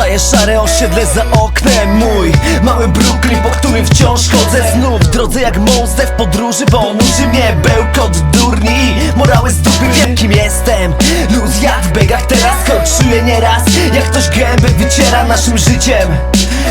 Pozostaje szare osiedle za oknem Mój mały Brooklyn, po którym wciąż chodzę Znów. W drodze jak mąsę w podróży Bo nuży mnie. Bełkot durni Morały z dupy wiem kim jestem. Luz jak w begach teraz czuję nieraz Jak ktoś gębę wyciera naszym życiem.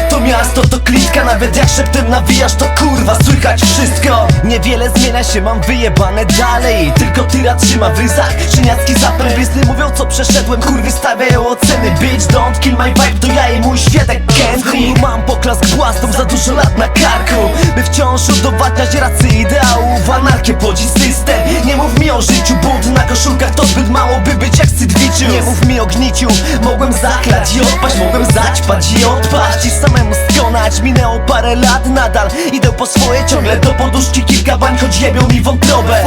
To miasto to klitka, nawet jak szeptem nawijasz to kurwa słychać wszystko. Niewiele zmienia się, mam wyjebane dalej. Tylko tyra trzyma w ryzach. Szyniacki zapęd biesny mówią co przeszedłem. Kurwy stawiają oceny. Bitch don't kill my vibe, to ja i mój światek chętny Mam poklask błastów, za dużo lat na karku. By wciąż udowadniać rację ideałów Anarchię płodzi system. Nie mów mi o życiu, bunt koszulkach to zbyt mało by być jak Sydwiciu Nie mów mi o gniciu, mogłem zachlać i odpaść Mogłem zaćpać i odpaść i samemu skonać. Minęło parę lat, nadal idę po swoje Ciągle do poduszki kilka bań, choć jebią mi wątrobę.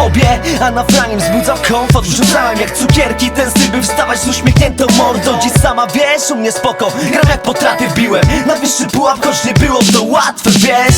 A na franiem wzbudzał komfort Wrzucałem jak cukierki, ten by wstawać z uśmiechniętą mordą. Dziś sama wiesz, u mnie spoko, gram jak potrafię biłem. Na wyższy pułap, choć nie było to łatwe, wiesz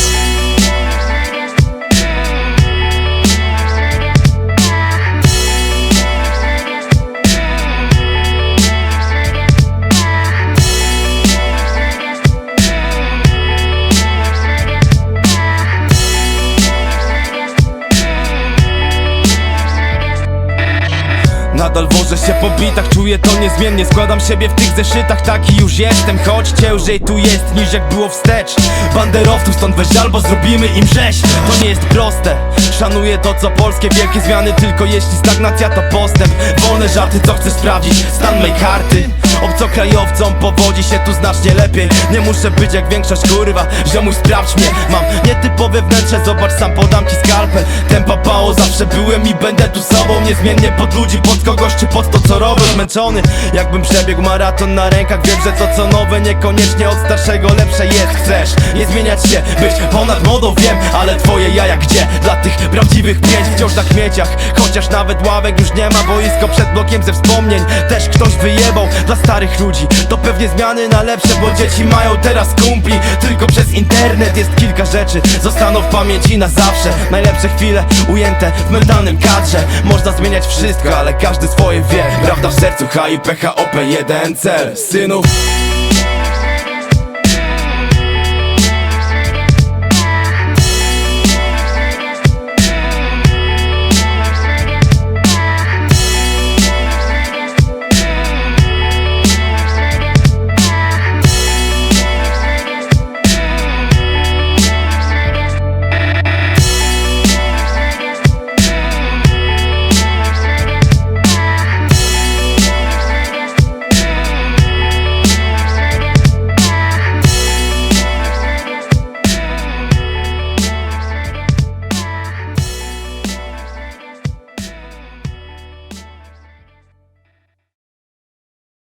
Nadal wożę się po bitach, czuję to niezmiennie Składam siebie w tych zeszytach, taki już jestem Choć ciężej tu jest niż jak było wstecz. Banderowców stąd weź albo zrobimy im rzeź. To nie jest proste Szanuję to co polskie, wielkie zmiany Tylko jeśli stagnacja to postęp. Wolne żarty, co chcesz sprawdzić? Stan mej karty Obcokrajowcom powodzi się tu znacznie lepiej. Nie muszę być jak większość kurwa Ziomuś sprawdź mnie Mam. Nietypowe wnętrze, zobacz sam podam ci skalpel Tempa pało, zawsze byłem i będę tu sobą. Niezmiennie pod ludzi, pod kogoś czy pod to co robię. Zmęczony, jakbym przebiegł maraton na rękach. Wiem, że to co nowe niekoniecznie od starszego lepsze jest. Chcesz nie zmieniać się, być ponad modą wiem Ale twoje jaja gdzie? Dla tych prawdziwych pięć wciąż na kmieciach. Chociaż nawet ławek już nie ma Boisko przed blokiem ze wspomnień. Też ktoś wyjebał dla starych ludzi. To pewnie zmiany na lepsze, bo dzieci mają teraz kumpli. Tylko przez internet jest kilka rzeczy Zostaną w pamięci na zawsze. Najlepsze chwile ujęte w mentalnym kadrze. Można zmieniać wszystko, ale każdy swoje wie. Prawda w sercu, H i PHOP, jeden cel. Synów